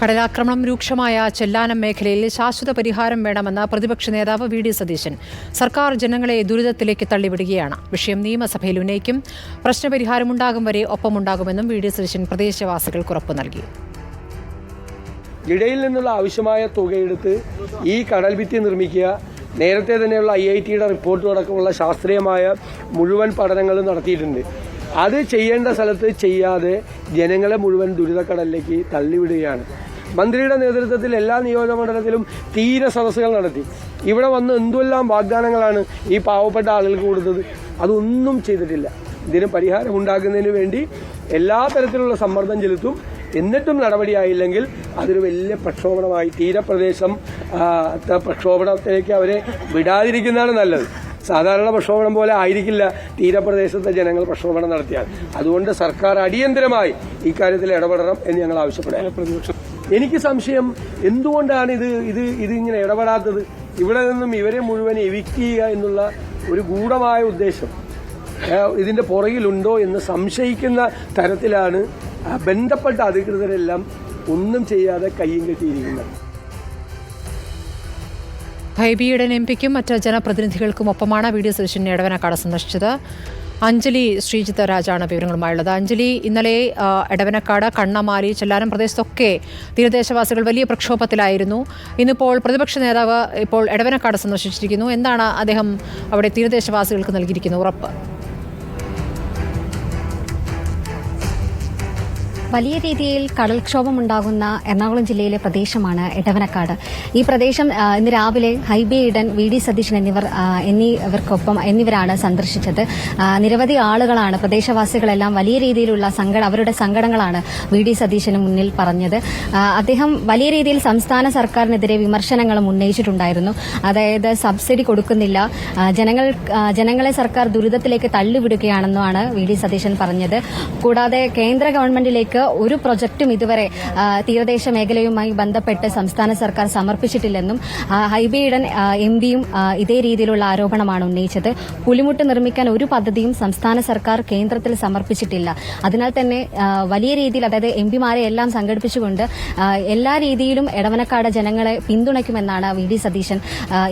കടലാക്രമണം രൂക്ഷമായ ചെല്ലാനം മേഖലയിൽ ശാശ്വത പരിഹാരം വേണമെന്ന പ്രതിപക്ഷ നേതാവ് വി ഡി സതീശൻ സർക്കാർ ജനങ്ങളെ ദുരിതത്തിലേക്ക് തള്ളിവിടുകയാണ്. വിഷയം നിയമസഭയിൽ ഉന്നയിക്കും. പ്രശ്നപരിഹാരമുണ്ടാകും വരെ ഒപ്പമുണ്ടാകുമെന്നും വി ഡി സതീശൻ പ്രദേശവാസികൾക്ക് ഉറപ്പു നൽകി. ഇടയിൽ നിന്നുള്ള ആവശ്യമായ തുകയെടുത്ത് ഈ കടൽ ഭിത്തി നിർമ്മിക്കുക നേരത്തെ തന്നെയുള്ള ഐ ഐ ടിയുടെ റിപ്പോർട്ട് അടക്കമുള്ള ശാസ്ത്രീയമായ മുഴുവൻ പഠനങ്ങളും നടത്തിയിട്ടുണ്ട്. അത് ചെയ്യേണ്ട സ്ഥലത്ത് ചെയ്യാതെ ജനങ്ങളെ മുഴുവൻ ദുരിതക്കടലിലേക്ക് തള്ളിവിടുകയാണ്. മന്ത്രിയുടെ നേതൃത്വത്തിൽ എല്ലാ നിയോജകമണ്ഡലത്തിലും തീര സദസ്സുകൾ നടത്തി. ഇവിടെ വന്ന് എന്തെല്ലാം വാഗ്ദാനങ്ങളാണ് ഈ പാവപ്പെട്ട ആളുകൾക്ക് കൊടുത്തത്? അതൊന്നും ചെയ്തിട്ടില്ല. ഇതിന് പരിഹാരം ഉണ്ടാക്കുന്നതിന് വേണ്ടി എല്ലാ തരത്തിലുള്ള സമ്മർദ്ദം ചെലുത്തും. എന്നിട്ടും നടപടിയായില്ലെങ്കിൽ അതൊരു വലിയ പ്രക്ഷോഭണമായി തീരപ്രദേശം പ്രക്ഷോഭണത്തിലേക്ക് അവരെ വിടാതിരിക്കുന്നതാണ് നല്ലത്. സാധാരണ പ്രക്ഷോഭണം പോലെ ആയിരിക്കില്ല തീരപ്രദേശത്തെ ജനങ്ങൾ പ്രക്ഷോഭണം നടത്തിയാൽ. അതുകൊണ്ട് സർക്കാർ അടിയന്തരമായി ഇക്കാര്യത്തിൽ ഇടപെടണം എന്ന് ഞങ്ങൾ ആവശ്യപ്പെടുക എനിക്ക് സംശയം എന്തുകൊണ്ടാണ് ഇത് ഇത് ഇതിങ്ങനെ ഇടപെടാത്തത്? ഇവിടെ നിന്നും ഇവരെ മുഴുവൻ എവിക്ട് ചെയ്യുക എന്നുള്ള ഒരു ഗൂഢമായ ഉദ്ദേശം ഇതിന്റെ പുറകിലുണ്ടോ എന്ന് സംശയിക്കുന്ന തരത്തിലാണ് ബന്ധപ്പെട്ട അധികൃതരെല്ലാം ഒന്നും ചെയ്യാതെ കയ്യും കെട്ടിയിരിക്കുന്നത്. ഹൈബിയുടെ എം പിക്കും മറ്റ് ജനപ്രതിനിധികൾക്കും ഒപ്പമാണ് വീഡിയോ സെഷൻ ഇടവനക്കാട് സന്ദർശിച്ചത്. അഞ്ജലി ശ്രീജിത്ത് രാജാണ് വിവരങ്ങളുമായുള്ളത്. അഞ്ജലി ഇന്നലെ എടവനക്കാട് കണ്ണമാലി ചെല്ലാനം പ്രദേശത്തൊക്കെ തീരദേശവാസികൾ വലിയ പ്രക്ഷോഭത്തിലായിരുന്നു. ഇന്നിപ്പോൾ പ്രതിപക്ഷ നേതാവ് ഇപ്പോൾ എടവനക്കാട് സന്ദർശിച്ചിരിക്കുന്നു. എന്താണ് അദ്ദേഹം അവിടെ തീരദേശവാസികൾക്ക് നൽകിയിരിക്കുന്ന ഉറപ്പ്? വലിയ രീതിയിൽ കടൽക്ഷോഭം ഉണ്ടാകുന്ന എറണാകുളം ജില്ലയിലെ പ്രദേശമാണ് എടവനക്കാട്. ഈ പ്രദേശം ഇന്ന് രാവിലെ ഹൈബി ഇടൻ വി ഡി സതീശൻ എന്നിവർ എന്നിവർക്കൊപ്പം എന്നിവരാണ് സന്ദർശിച്ചത്. നിരവധി ആളുകളാണ് പ്രദേശവാസികളെല്ലാം വലിയ രീതിയിലുള്ള സങ്കട അവരുടെ സങ്കടങ്ങളാണ് വി ഡി സതീശന് മുന്നിൽ പറഞ്ഞത്. അദ്ദേഹം വലിയ രീതിയിൽ സംസ്ഥാന സർക്കാരിനെതിരെ വിമർശനങ്ങളും ഉന്നയിച്ചിട്ടുണ്ടായിരുന്നു. അതായത് സബ്സിഡി കൊടുക്കുന്നില്ല. ജനങ്ങൾ ജനങ്ങളെ സർക്കാർ ദുരിതത്തിലേക്ക് തള്ളിവിടുകയാണെന്നാണ് വി ഡി സതീശൻ പറഞ്ഞത്. കൂടാതെ കേന്ദ്ര ഗവൺമെന്റിലേക്ക് ഒരു പ്രൊജക്ടും ഇതുവരെ തീരദേശ മേഖലയുമായി ബന്ധപ്പെട്ട് സംസ്ഥാന സർക്കാർ സമർപ്പിച്ചിട്ടില്ലെന്നും ഹൈബിയിടൻ ഹൈബി എം പിയും ഇതേ രീതിയിലുള്ള ആരോപണമാണ് ഉന്നയിച്ചത്. പുലിമുട്ട് നിർമ്മിക്കാൻ ഒരു പദ്ധതിയും സംസ്ഥാന സർക്കാർ കേന്ദ്രത്തിൽ സമർപ്പിച്ചിട്ടില്ല. അതിനാൽ തന്നെ വലിയ രീതിയിൽ അതായത് എം പിമാരെ എല്ലാം സംഘടിപ്പിച്ചുകൊണ്ട് എല്ലാ രീതിയിലും എടവനക്കാട് ജനങ്ങളെ പിന്തുണയ്ക്കുമെന്നാണ് വി ഡി സതീശൻ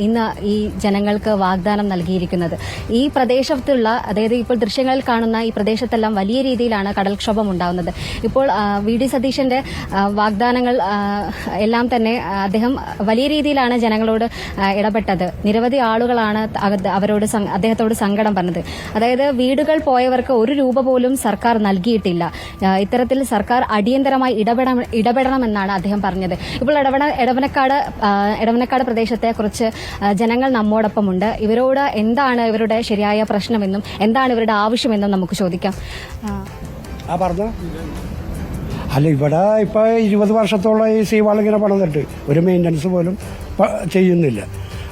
ഇന്ന് ഈ ജനങ്ങൾക്ക് വാഗ്ദാനം നൽകിയിരിക്കുന്നത്. ഈ പ്രദേശത്തുള്ള അതായത് ഇപ്പോൾ ദൃശ്യങ്ങളിൽ കാണുന്ന ഈ പ്രദേശത്തെല്ലാം വലിയ രീതിയിലാണ് കടൽക്ഷോഭം ഉണ്ടാകുന്നത് ഇപ്പോൾ വി ഡി സതീശന്റെ വാഗ്ദാനങ്ങൾ എല്ലാം തന്നെ അദ്ദേഹം വലിയ രീതിയിലാണ് ജനങ്ങളോട് ഇടപെട്ടത്. നിരവധി ആളുകളാണ് അവരോട് അദ്ദേഹത്തോട് സങ്കടം പറഞ്ഞത്. അതായത് വീടുകൾ പോയവർക്ക് ഒരു രൂപ പോലും സർക്കാർ നൽകിയിട്ടില്ല. ഇത്തരത്തിൽ സർക്കാർ അടിയന്തരമായി ഇടപെടണം ഇടപെടണമെന്നാണ് അദ്ദേഹം പറഞ്ഞത്. ഇപ്പോൾ ഇടപെട ഇടവനക്കാട് ഇടവനക്കാട് പ്രദേശത്തെ കുറച്ച് ജനങ്ങൾ നമ്മോടൊപ്പമുണ്ട്. ഇവരോട് എന്താണ് ഇവരുടെ ശരിയായ പ്രശ്നമെന്നും എന്താണ് ഇവരുടെ ആവശ്യമെന്നും നമുക്ക് ചോദിക്കാം. ആ പറഞ്ഞോ. അല്ല ഇവിടെ ഇപ്പൊ ഇരുപത് വർഷത്തോളം ഈ സീവാൾ ഇങ്ങനെ പണിതിട്ട് ഒരു മെയിന്റനൻസ് പോലും ചെയ്യുന്നില്ല.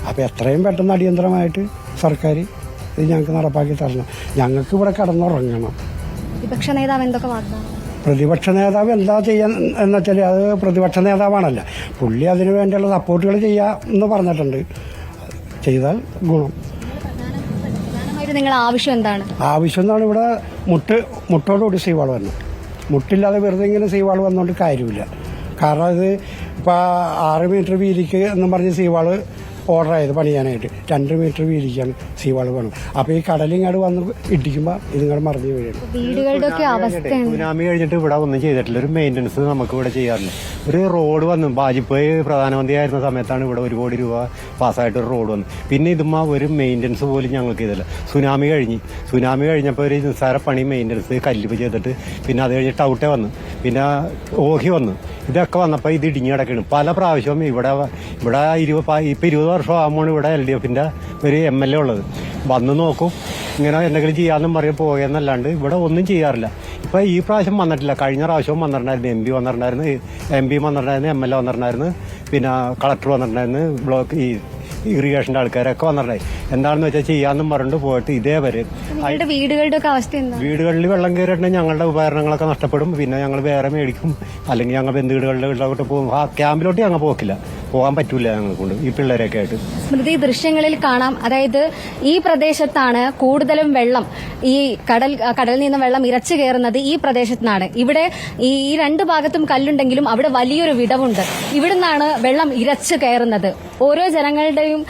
അപ്പൊ എത്രയും പെട്ടെന്ന് അടിയന്തരമായിട്ട് സർക്കാർ ഇത് ഞങ്ങൾക്ക് നടപ്പാക്കി തരണം. ഞങ്ങൾക്ക് ഇവിടെ കടന്നുറങ്ങണം. പ്രതിപക്ഷ നേതാവ് എന്തൊക്കെ പ്രതിപക്ഷ നേതാവ് എന്താ ചെയ്യാൻ എന്ന് വെച്ചാൽ അത് പ്രതിപക്ഷ നേതാവാണല്ല. പുള്ളി അതിനു വേണ്ടിയുള്ള സപ്പോർട്ടുകൾ ചെയ്യാമെന്ന് പറഞ്ഞിട്ടുണ്ട്. ചെയ്താൽ ഗുണം. നിങ്ങൾ ആവശ്യം എന്താണ്? ആവശ്യം എന്നാണ് ഇവിടെ മുട്ട് മുട്ടോടുകൂടി സീവാൾ വരണം. മുട്ടില്ലാതെ വെറുതെ ഇങ്ങനെ സീവാൾ വന്നോണ്ട് കാര്യമില്ല. കാരണം അത് ഇപ്പോൾ ആറ് മീറ്റർ വീതിക്ക് എന്ന് പറഞ്ഞ് സീവാൾ ഓർഡർ ആയത് പണിയാനായിട്ട്. രണ്ട് മീറ്റർ വീതിക്കാണ് സീവാൾ വേണം. അപ്പോൾ ഈ കടലിങ്ങാട് വന്ന് ഇടിക്കുമ്പോൾ ഇതിങ്ങോട്ട് മറിഞ്ഞു വീഴും. വീടുകളുടെ ഒക്കെ അവസ്ഥ സുനാമി കഴിഞ്ഞിട്ട് ഇവിടെ ഒന്നും ചെയ്തിട്ടില്ല. ഒരു മെയിന്റനൻസ് നമുക്ക് ഇവിടെ ചെയ്യാറില്ല. ഒരു റോഡ് വന്നു. വാജ്പേയി പ്രധാനമന്ത്രി ആയിരുന്ന സമയത്താണ് ഇവിടെ ഒരു കോടി രൂപ പാസ്സായിട്ട് ഒരു റോഡ് വന്നു. പിന്നെ ഇതുമ്മ ഒരു മെയിന്റനൻസ് പോലും ഞങ്ങൾക്ക് ചെയ്തില്ല. സുനാമി കഴിഞ്ഞ്. സുനാമി കഴിഞ്ഞപ്പോൾ ഒരു നിസ്സാര പണി മെയിന്റനൻസ് കല്ലിപ്പ് ചെയ്തിട്ട് പിന്നെ അത് കഴിഞ്ഞ് ടൗട്ടെ വന്നു. പിന്നെ ഓഹി വന്നു. ഇതൊക്കെ വന്നപ്പോൾ ഇത് ഇടിഞ്ഞു കിടക്കണം പല പ്രാവശ്യവും ഇവിടെ ഇവിടെ ഇരുപത് ഇപ്പം ഇപ്പൊ ഇരുപത് വർഷം ആകുമ്പോൾ ഇവിടെ എൽ ഡി എഫിന്റെ ഒരു എം എൽ എ ഉള്ളത്. വന്ന് നോക്കും. ഇങ്ങനെ എന്തെങ്കിലും ചെയ്യാന്നും പറയും പോകുന്നല്ലാണ്ട് ഇവിടെ ഒന്നും ചെയ്യാറില്ല. ഇപ്പൊ ഈ പ്രാവശ്യം വന്നിട്ടില്ല. കഴിഞ്ഞ പ്രാവശ്യവും വന്നിട്ടുണ്ടായിരുന്നു. എം പി വന്നിട്ടുണ്ടായിരുന്നു. എം പി വന്നിട്ടുണ്ടായിരുന്നു. എം എൽ എ വന്നിട്ടുണ്ടായിരുന്നു. പിന്നെ കളക്ടർ വന്നിട്ടുണ്ടായിരുന്നു. ബ്ലോക്ക് ഈ ഇറിഗേഷന്റെ ആൾക്കാരൊക്കെ വന്നിട്ടുണ്ടായി. എന്താണെന്ന് വെച്ചാൽ ചെയ്യാന്നും പറഞ്ഞിട്ട് പോയിട്ട് ഇതേ വരെ വീടുകളുടെ ഒക്കെ അവസ്ഥ വീടുകളിൽ വെള്ളം കയറിയിട്ടുണ്ടെങ്കിൽ ഞങ്ങളുടെ ഉപകരണങ്ങളൊക്കെ നഷ്ടപ്പെടും. പിന്നെ ഞങ്ങൾ വേറെ മേടിക്കും. അല്ലെങ്കിൽ ഞങ്ങൾ ബന്ധുവീടുകളിലോട്ട് വീട്ടിലോട്ട് പോകും. ആ ക്യാമ്പിലോട്ട് ഞങ്ങൾ പോക്കില്ല. പോകാൻ പറ്റൂല ഞങ്ങളെ കൊണ്ട് ഈ പിള്ളേരൊക്കെ ആയിട്ട്. സ്മൃതി ദൃശ്യങ്ങളിൽ കാണാം. അതായത് ഈ പ്രദേശത്താണ് കൂടുതലും വെള്ളം. ഈ കടൽ കടലിൽ നിന്ന് വെള്ളം ഇരച്ചു കയറുന്നത് ഈ പ്രദേശത്തുനിന്നാണ് ഇവിടെ ഈ രണ്ട് ഭാഗത്തും കല്ലുണ്ടെങ്കിലും അവിടെ വലിയൊരു വിടവുണ്ട്. ഇവിടുന്നാണ് വെള്ളം ഇരച്ചു കയറുന്നത്. ഓരോ ജനങ്ങളുടെയും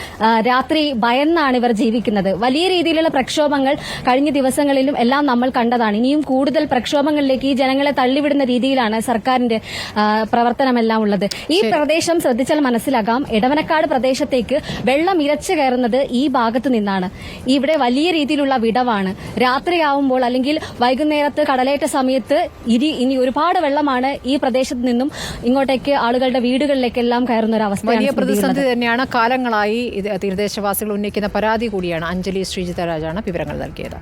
രാത്രി ഭയന്നാണ് ഇവർ ജീവിക്കുന്നത്. വലിയ രീതിയിലുള്ള പ്രക്ഷോഭങ്ങൾ കഴിഞ്ഞ ദിവസങ്ങളിലും എല്ലാം നമ്മൾ കണ്ടതാണ്. ഇനിയും കൂടുതൽ പ്രക്ഷോഭങ്ങളിലേക്ക് ഈ ജനങ്ങളെ തള്ളിവിടുന്ന രീതിയിലാണ് സർക്കാരിന്റെ പ്രവർത്തനമെല്ലാം ഉള്ളത്. ഈ പ്രദേശം ശ്രദ്ധിച്ചാൽ മനസ്സിലാകാം. ഇടവനക്കാട് പ്രദേശത്തേക്ക് വെള്ളം ഇരച്ചു കയറുന്നത് ഈ ഭാഗത്തു നിന്നാണ്. ഇവിടെ വലിയ രീതിയിലുള്ള വിടവാണ്. രാത്രിയാവുമ്പോൾ അല്ലെങ്കിൽ വൈകുന്നേരത്ത് കടലേറ്റ സമയത്ത് ഇനി ഇനി ഒരുപാട് വെള്ളമാണ് ഈ പ്രദേശത്ത് നിന്നും ഇങ്ങോട്ടേക്ക് ആളുകളുടെ വീടുകളിലേക്കെല്ലാം കയറുന്ന ഒരു അവസ്ഥയാണ് വലിയ പ്രതിസന്ധി തന്നെയാണ് കാലങ്ങളായി തീരദേശവാസികൾ ഉന്നയിക്കുന്ന പരാതി കൂടിയാണ്. അഞ്ജലി ശ്രീജിതരാജാണ് വിവരങ്ങൾ നൽകിയത്.